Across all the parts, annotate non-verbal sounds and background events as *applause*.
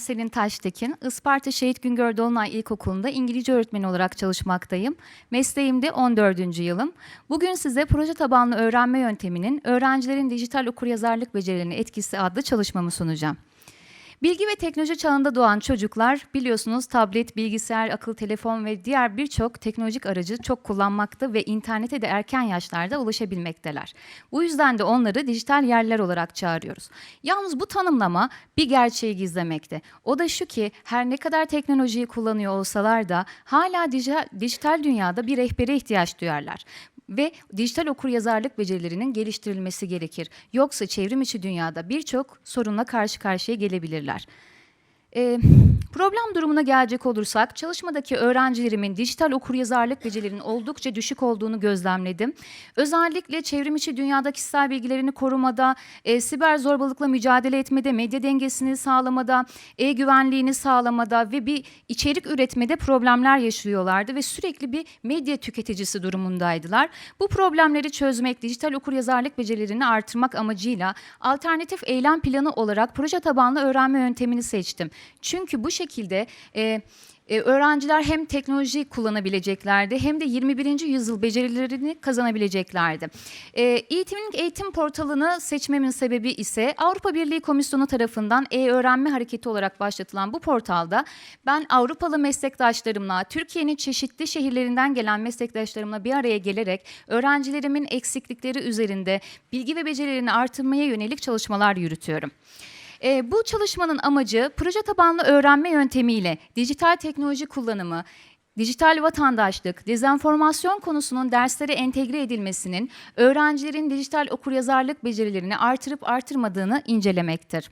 Selin Taştekin. Isparta Şehit Güngör Dolunay İlkokulu'nda İngilizce öğretmeni olarak çalışmaktayım. Mesleğimde 14. yılım. Bugün size proje tabanlı öğrenme yönteminin öğrencilerin dijital okuryazarlık becerilerine etkisi adlı çalışmamı sunacağım. Bilgi ve teknoloji çağında doğan çocuklar biliyorsunuz tablet, bilgisayar, akıl telefon ve diğer birçok teknolojik aracı çok kullanmakta ve internete de erken yaşlarda ulaşabilmekteler. Bu yüzden de onları dijital yerler olarak çağırıyoruz. Yalnız bu tanımlama bir gerçeği gizlemekte. O da şu ki her ne kadar teknolojiyi kullanıyor olsalar da hala dijital, dünyada bir rehbere ihtiyaç duyarlar ve dijital okuryazarlık becerilerinin geliştirilmesi gerekir. Yoksa çevrim içi dünyada birçok sorunla karşı karşıya gelebilirler. Ee, problem durumuna gelecek olursak, çalışmadaki öğrencilerimin dijital okuryazarlık becerilerinin oldukça düşük olduğunu gözlemledim. Özellikle çevrim içi dünyada kişisel bilgilerini korumada, e, siber zorbalıkla mücadele etmede, medya dengesini sağlamada, e-güvenliğini sağlamada ve bir içerik üretmede problemler yaşıyorlardı ve sürekli bir medya tüketicisi durumundaydılar. Bu problemleri çözmek, dijital okuryazarlık becerilerini artırmak amacıyla alternatif eylem planı olarak proje tabanlı öğrenme yöntemini seçtim. Çünkü bu şekilde e, e, öğrenciler hem teknoloji kullanabileceklerdi hem de 21. yüzyıl becerilerini kazanabileceklerdi. E, eğitimin eğitim portalını seçmemin sebebi ise Avrupa Birliği Komisyonu tarafından e-öğrenme hareketi olarak başlatılan bu portalda ben Avrupalı meslektaşlarımla, Türkiye'nin çeşitli şehirlerinden gelen meslektaşlarımla bir araya gelerek öğrencilerimin eksiklikleri üzerinde bilgi ve becerilerini artırmaya yönelik çalışmalar yürütüyorum. E, bu çalışmanın amacı proje tabanlı öğrenme yöntemiyle dijital teknoloji kullanımı, dijital vatandaşlık, dezenformasyon konusunun derslere entegre edilmesinin öğrencilerin dijital okuryazarlık becerilerini artırıp artırmadığını incelemektir.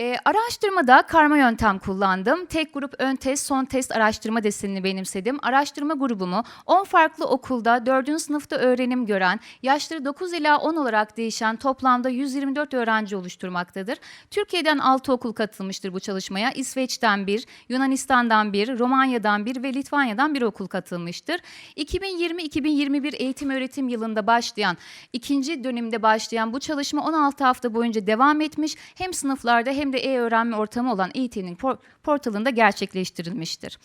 E, araştırmada karma yöntem kullandım. Tek grup ön test, son test araştırma desenini benimsedim. Araştırma grubumu 10 farklı okulda 4. sınıfta öğrenim gören, yaşları 9 ila 10 olarak değişen toplamda 124 öğrenci oluşturmaktadır. Türkiye'den 6 okul katılmıştır bu çalışmaya. İsveç'ten 1, Yunanistan'dan 1, Romanya'dan 1 ve Litvanya'dan 1 okul katılmıştır. 2020-2021 eğitim öğretim yılında başlayan, ikinci dönemde başlayan bu çalışma 16 hafta boyunca devam etmiş. Hem sınıflarda hem de e-öğrenme ortamı olan eğitimin portalında gerçekleştirilmiştir.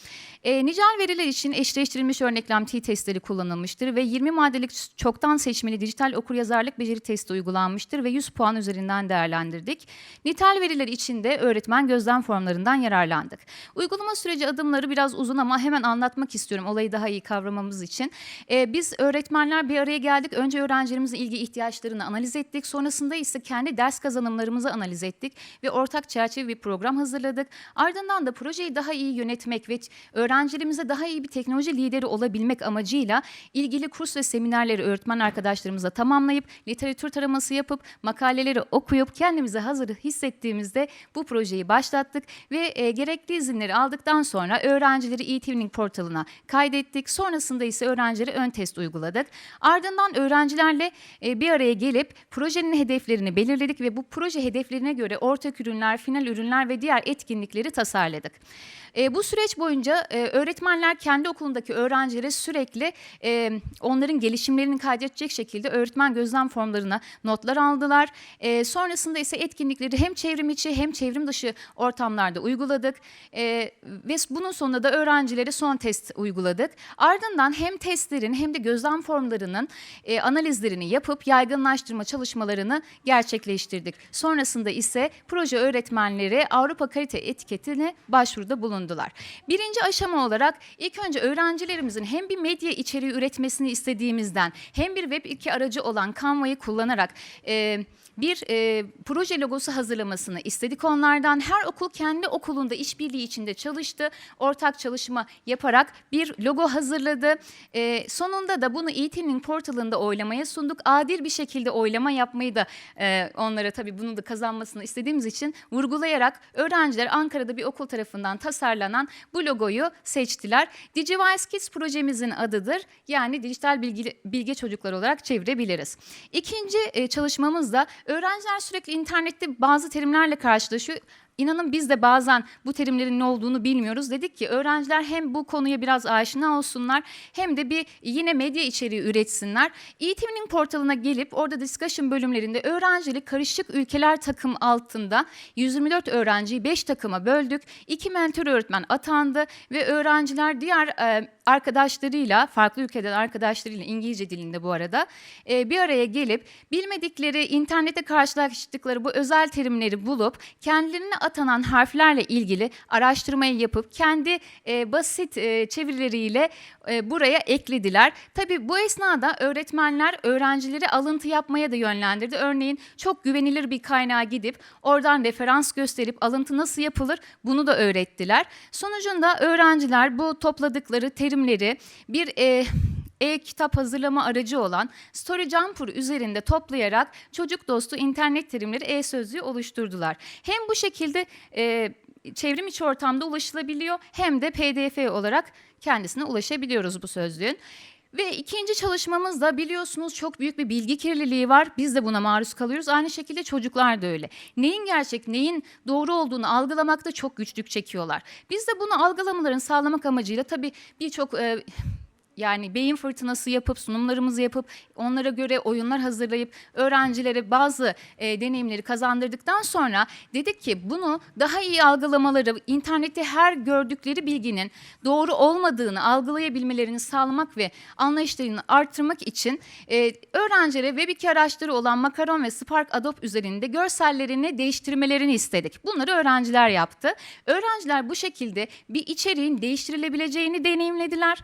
E, nicel veriler için eşleştirilmiş örneklem t-testleri kullanılmıştır ve 20 maddelik çoktan seçmeli dijital okuryazarlık beceri testi uygulanmıştır ve 100 puan üzerinden değerlendirdik. Nitel veriler için de öğretmen gözlem formlarından yararlandık. Uygulama süreci adımları biraz uzun ama hemen anlatmak istiyorum olayı daha iyi kavramamız için. E, biz öğretmenler bir araya geldik. Önce öğrencilerimizin ilgi ihtiyaçlarını analiz ettik. Sonrasında ise kendi ders kazanımlarımızı analiz ettik ve ortak çerçeve bir program hazırladık. Ardından da projeyi daha iyi yönetmek ve öğrencilerimize daha iyi bir teknoloji lideri olabilmek amacıyla ilgili kurs ve seminerleri öğretmen arkadaşlarımıza tamamlayıp literatür taraması yapıp makaleleri okuyup kendimizi hazır hissettiğimizde bu projeyi başlattık ve e, gerekli izinleri aldıktan sonra öğrencileri e-twinning portalına kaydettik. Sonrasında ise öğrencilere ön test uyguladık. Ardından öğrencilerle e, bir araya gelip projenin hedeflerini belirledik ve bu proje hedeflerine göre ortak ürünler, final ürünler ve diğer etkinlikleri tasarladık. E, bu süreç boyunca e, öğretmenler kendi okulundaki öğrencilere sürekli e, onların gelişimlerini kaydedecek şekilde öğretmen gözlem formlarına notlar aldılar. E, sonrasında ise etkinlikleri hem çevrim içi hem çevrim dışı ortamlarda uyguladık. E, ve bunun sonunda da öğrencilere son test uyguladık. Ardından hem testlerin hem de gözlem formlarının e, analizlerini yapıp yaygınlaştırma çalışmalarını gerçekleştirdik. Sonrasında ise proje öğretmenleri Avrupa Kalite Etiketine başvuruda bulundular. Birinci aşama olarak ilk önce öğrencilerimizin hem bir medya içeriği üretmesini istediğimizden hem bir web 2 aracı olan Canva'yı kullanarak e, bir e, proje logosu hazırlamasını istedik onlardan. Her okul kendi okulunda işbirliği içinde çalıştı. Ortak çalışma yaparak bir logo hazırladı. E, sonunda da bunu e-twinning portalında oylamaya sunduk. Adil bir şekilde oylama yapmayı da e, onlara tabii bunu da kazanmasını istediğimiz için vurgulayarak öğrenciler Ankara'da bir okul tarafından tasarlanan bu logoyu seçtiler. DigiWise Kids projemizin adıdır. Yani dijital bilgi, bilgi çocuklar olarak çevirebiliriz. İkinci e, çalışmamız da öğrenciler sürekli internette bazı terimlerle karşılaşıyor İnanın biz de bazen bu terimlerin ne olduğunu bilmiyoruz. Dedik ki öğrenciler hem bu konuya biraz aşina olsunlar hem de bir yine medya içeriği üretsinler. E-Team'in portalına gelip orada discussion bölümlerinde öğrencili karışık ülkeler takım altında 124 öğrenciyi 5 takıma böldük. İki mentor öğretmen atandı ve öğrenciler diğer e, arkadaşlarıyla, farklı ülkeden arkadaşlarıyla İngilizce dilinde bu arada e, bir araya gelip bilmedikleri, internette karşılaştıkları bu özel terimleri bulup kendilerine atanan harflerle ilgili araştırmayı yapıp kendi e, basit e, çevirileriyle e, buraya eklediler. Tabii bu esnada öğretmenler öğrencileri alıntı yapmaya da yönlendirdi. Örneğin çok güvenilir bir kaynağa gidip oradan referans gösterip alıntı nasıl yapılır bunu da öğrettiler. Sonucunda öğrenciler bu topladıkları terimleri bir e, e-kitap hazırlama aracı olan Story Jumper üzerinde toplayarak çocuk dostu internet terimleri e-sözlüğü oluşturdular. Hem bu şekilde e, çevrim içi ortamda ulaşılabiliyor hem de PDF olarak kendisine ulaşabiliyoruz bu sözlüğün. Ve ikinci çalışmamız da biliyorsunuz çok büyük bir bilgi kirliliği var. Biz de buna maruz kalıyoruz. Aynı şekilde çocuklar da öyle. Neyin gerçek, neyin doğru olduğunu algılamakta çok güçlük çekiyorlar. Biz de bunu algılamalarını sağlamak amacıyla tabii birçok e, yani beyin fırtınası yapıp sunumlarımızı yapıp onlara göre oyunlar hazırlayıp öğrencilere bazı e, deneyimleri kazandırdıktan sonra dedik ki bunu daha iyi algılamaları, internette her gördükleri bilginin doğru olmadığını algılayabilmelerini sağlamak ve anlayışlarını arttırmak için e, öğrencilere web 2 araçları olan Makaron ve Spark Adobe üzerinde görsellerini değiştirmelerini istedik. Bunları öğrenciler yaptı. Öğrenciler bu şekilde bir içeriğin değiştirilebileceğini deneyimlediler.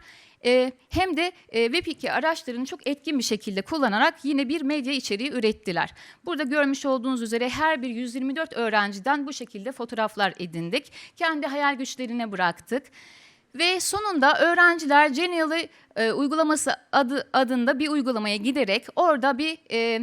E, hem de e, Web2 araçlarını çok etkin bir şekilde kullanarak yine bir medya içeriği ürettiler. Burada görmüş olduğunuz üzere her bir 124 öğrenciden bu şekilde fotoğraflar edindik. Kendi hayal güçlerine bıraktık. Ve sonunda öğrenciler Genially e, uygulaması adı adında bir uygulamaya giderek orada bir e,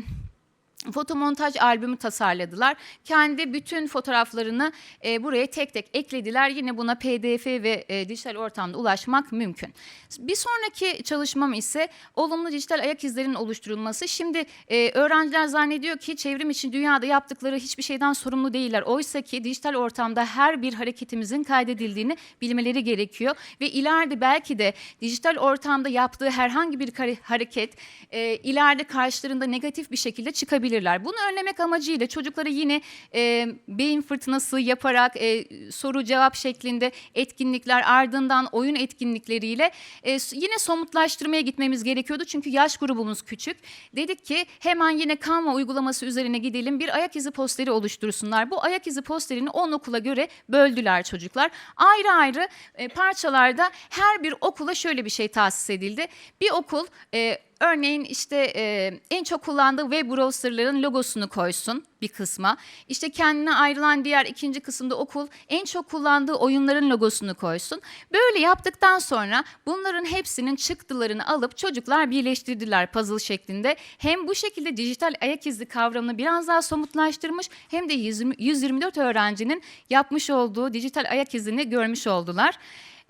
fotomontaj albümü tasarladılar. Kendi bütün fotoğraflarını e, buraya tek tek eklediler. Yine buna PDF ve e, dijital ortamda ulaşmak mümkün. Bir sonraki çalışmam ise olumlu dijital ayak izlerinin oluşturulması. Şimdi e, öğrenciler zannediyor ki çevrim için dünyada yaptıkları hiçbir şeyden sorumlu değiller. Oysa ki dijital ortamda her bir hareketimizin kaydedildiğini bilmeleri gerekiyor. Ve ileride belki de dijital ortamda yaptığı herhangi bir hareket e, ileride karşılarında negatif bir şekilde çıkabilirler. Bunu önlemek amacıyla çocuklara yine e, beyin fırtınası yaparak e, soru cevap şeklinde etkinlikler ardından oyun etkinlikleriyle e, yine somutlaştırmaya gitmemiz gerekiyordu. Çünkü yaş grubumuz küçük. Dedik ki hemen yine Canva uygulaması üzerine gidelim bir ayak izi posteri oluştursunlar. Bu ayak izi posterini 10 okula göre böldüler çocuklar. Ayrı ayrı e, parçalarda her bir okula şöyle bir şey tahsis edildi. Bir okul e, Örneğin işte e, en çok kullandığı web browserların logosunu koysun bir kısma. İşte kendine ayrılan diğer ikinci kısımda okul en çok kullandığı oyunların logosunu koysun. Böyle yaptıktan sonra bunların hepsinin çıktılarını alıp çocuklar birleştirdiler puzzle şeklinde. Hem bu şekilde dijital ayak izi kavramını biraz daha somutlaştırmış hem de 120 124 öğrencinin yapmış olduğu dijital ayak izini görmüş oldular.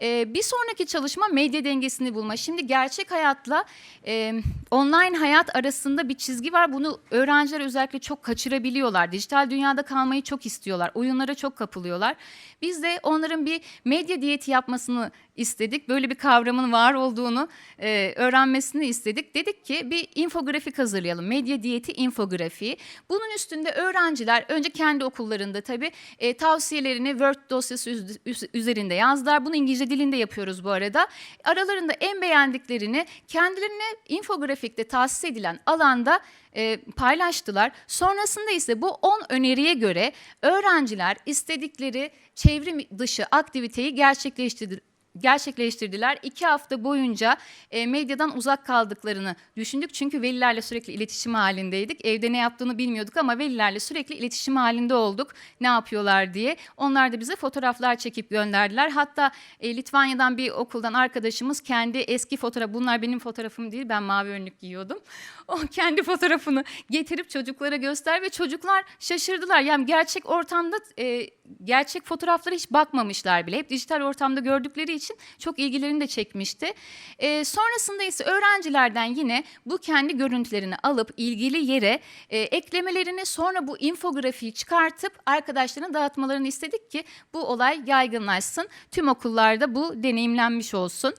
Ee, bir sonraki çalışma medya dengesini bulma. Şimdi gerçek hayatla e, online hayat arasında bir çizgi var. Bunu öğrenciler özellikle çok kaçırabiliyorlar. Dijital dünyada kalmayı çok istiyorlar. Oyunlara çok kapılıyorlar. Biz de onların bir medya diyeti yapmasını istedik. Böyle bir kavramın var olduğunu e, öğrenmesini istedik. Dedik ki bir infografik hazırlayalım. Medya diyeti infografiği. Bunun üstünde öğrenciler önce kendi okullarında tabii e, tavsiyelerini Word dosyası üz- üz- üzerinde yazdılar. Bunu İngilizce dilinde yapıyoruz bu arada. Aralarında en beğendiklerini kendilerine infografikte tahsis edilen alanda e, paylaştılar. Sonrasında ise bu 10 öneriye göre öğrenciler istedikleri çevrim dışı aktiviteyi gerçekleştirdi gerçekleştirdiler. İki hafta boyunca e, medyadan uzak kaldıklarını düşündük. Çünkü velilerle sürekli iletişim halindeydik. Evde ne yaptığını bilmiyorduk ama velilerle sürekli iletişim halinde olduk. Ne yapıyorlar diye. Onlar da bize fotoğraflar çekip gönderdiler. Hatta e, Litvanya'dan bir okuldan arkadaşımız kendi eski fotoğraf, bunlar benim fotoğrafım değil ben mavi önlük giyiyordum. *laughs* O kendi fotoğrafını getirip çocuklara göster ve çocuklar şaşırdılar. Yani gerçek ortamda e, gerçek fotoğraflara hiç bakmamışlar bile. Hep dijital ortamda gördükleri için için çok ilgilerini de çekmişti. E, sonrasında ise öğrencilerden yine bu kendi görüntülerini alıp ilgili yere e, eklemelerini sonra bu infografiği çıkartıp arkadaşlarına dağıtmalarını istedik ki bu olay yaygınlaşsın. Tüm okullarda bu deneyimlenmiş olsun.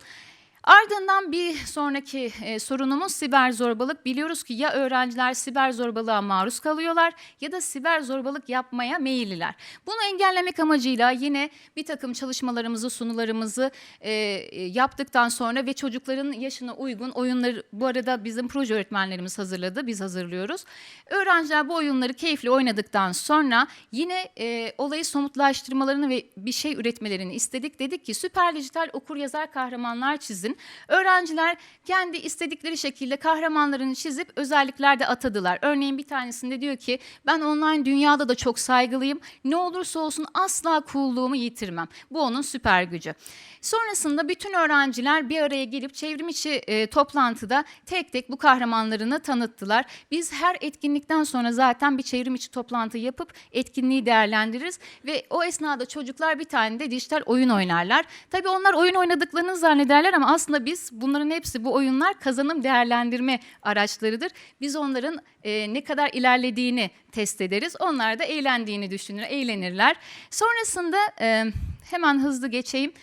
Ardından bir sonraki e, sorunumuz siber zorbalık. Biliyoruz ki ya öğrenciler siber zorbalığa maruz kalıyorlar ya da siber zorbalık yapmaya meyilliler. Bunu engellemek amacıyla yine bir takım çalışmalarımızı, sunularımızı e, e, yaptıktan sonra ve çocukların yaşına uygun oyunları bu arada bizim proje öğretmenlerimiz hazırladı, biz hazırlıyoruz. Öğrenciler bu oyunları keyifli oynadıktan sonra yine e, olayı somutlaştırmalarını ve bir şey üretmelerini istedik. Dedik ki süper dijital okur yazar kahramanlar çizin. Öğrenciler kendi istedikleri şekilde kahramanlarını çizip özellikler de atadılar. Örneğin bir tanesinde diyor ki ben online dünyada da çok saygılıyım. Ne olursa olsun asla coolluğumu yitirmem. Bu onun süper gücü. Sonrasında bütün öğrenciler bir araya gelip çevrim içi e, toplantıda tek tek bu kahramanlarını tanıttılar. Biz her etkinlikten sonra zaten bir çevrim içi toplantı yapıp etkinliği değerlendiririz ve o esnada çocuklar bir tane de dijital oyun oynarlar. Tabii onlar oyun oynadıklarını zannederler ama aslında biz bunların hepsi bu oyunlar kazanım değerlendirme araçlarıdır. Biz onların e, ne kadar ilerlediğini test ederiz. Onlar da eğlendiğini düşünür, eğlenirler. Sonrasında e, hemen hızlı geçeyim.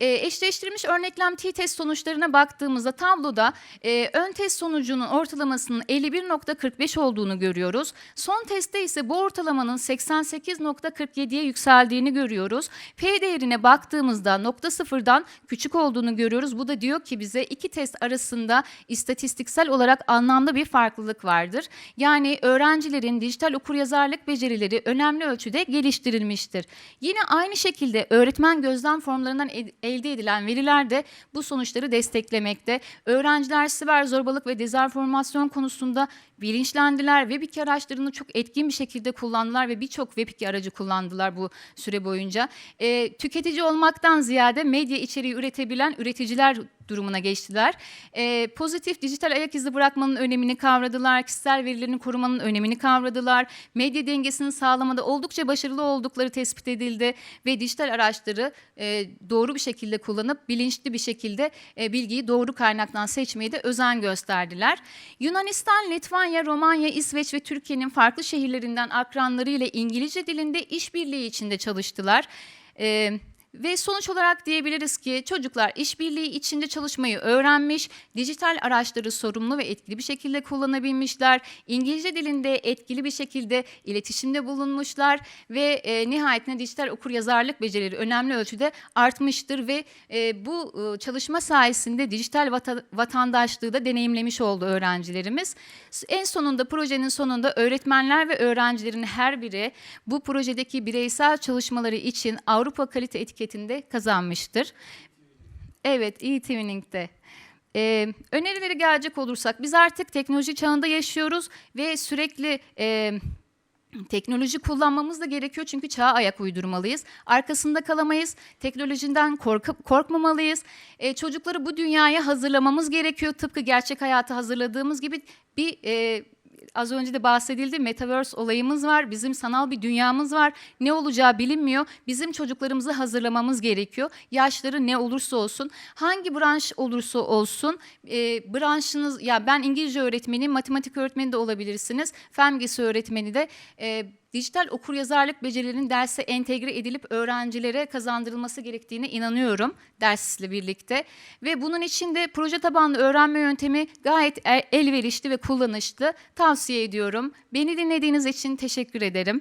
E, eşleştirilmiş örneklem t-test sonuçlarına baktığımızda tabloda e, ön test sonucunun ortalamasının 51.45 olduğunu görüyoruz. Son testte ise bu ortalamanın 88.47'ye yükseldiğini görüyoruz. P değerine baktığımızda nokta sıfırdan küçük olduğunu görüyoruz. Bu da diyor ki bize iki test arasında istatistiksel olarak anlamda bir farklılık vardır. Yani öğrencilerin dijital okuryazarlık becerileri önemli ölçüde geliştirilmiştir. Yine aynı şekilde öğretmen gözlem formlarından ed- elde edilen veriler de bu sonuçları desteklemekte. Öğrenciler siber zorbalık ve dezenformasyon konusunda bilinçlendiler. Web2 araçlarını çok etkin bir şekilde kullandılar ve birçok Web2 aracı kullandılar bu süre boyunca. Ee, tüketici olmaktan ziyade medya içeriği üretebilen üreticiler durumuna geçtiler. Ee, pozitif dijital ayak izi bırakmanın önemini kavradılar, kişisel verilerini korumanın önemini kavradılar, medya dengesini sağlamada oldukça başarılı oldukları tespit edildi ve dijital araçları e, doğru bir şekilde kullanıp bilinçli bir şekilde e, bilgiyi doğru kaynaktan seçmeye de özen gösterdiler. Yunanistan, Litvanya, Romanya, İsveç ve Türkiye'nin farklı şehirlerinden akranlarıyla İngilizce dilinde işbirliği içinde çalıştılar. Ee, ve sonuç olarak diyebiliriz ki çocuklar işbirliği içinde çalışmayı öğrenmiş, dijital araçları sorumlu ve etkili bir şekilde kullanabilmişler, İngilizce dilinde etkili bir şekilde iletişimde bulunmuşlar ve e, nihayetinde dijital okuryazarlık becerileri önemli ölçüde artmıştır ve e, bu e, çalışma sayesinde dijital vata- vatandaşlığı da deneyimlemiş oldu öğrencilerimiz. En sonunda projenin sonunda öğretmenler ve öğrencilerin her biri bu projedeki bireysel çalışmaları için Avrupa Kalite Etiketi'nde kazanmıştır. Evet, e-Twinning'de. Ee, önerileri gelecek olursak biz artık teknoloji çağında yaşıyoruz ve sürekli e, teknoloji kullanmamız da gerekiyor çünkü çağa ayak uydurmalıyız. Arkasında kalamayız, teknolojiden korkup korkmamalıyız. Ee, çocukları bu dünyaya hazırlamamız gerekiyor. Tıpkı gerçek hayata hazırladığımız gibi bir e, az önce de bahsedildi metaverse olayımız var. Bizim sanal bir dünyamız var. Ne olacağı bilinmiyor. Bizim çocuklarımızı hazırlamamız gerekiyor. Yaşları ne olursa olsun, hangi branş olursa olsun, e, branşınız ya ben İngilizce öğretmeniyim, matematik öğretmeni de olabilirsiniz. Fen bilgisi öğretmeni de e, dijital okuryazarlık becerilerinin derse entegre edilip öğrencilere kazandırılması gerektiğine inanıyorum dersle birlikte. Ve bunun için de proje tabanlı öğrenme yöntemi gayet el- elverişli ve kullanışlı. Tavsiye ediyorum. Beni dinlediğiniz için teşekkür ederim.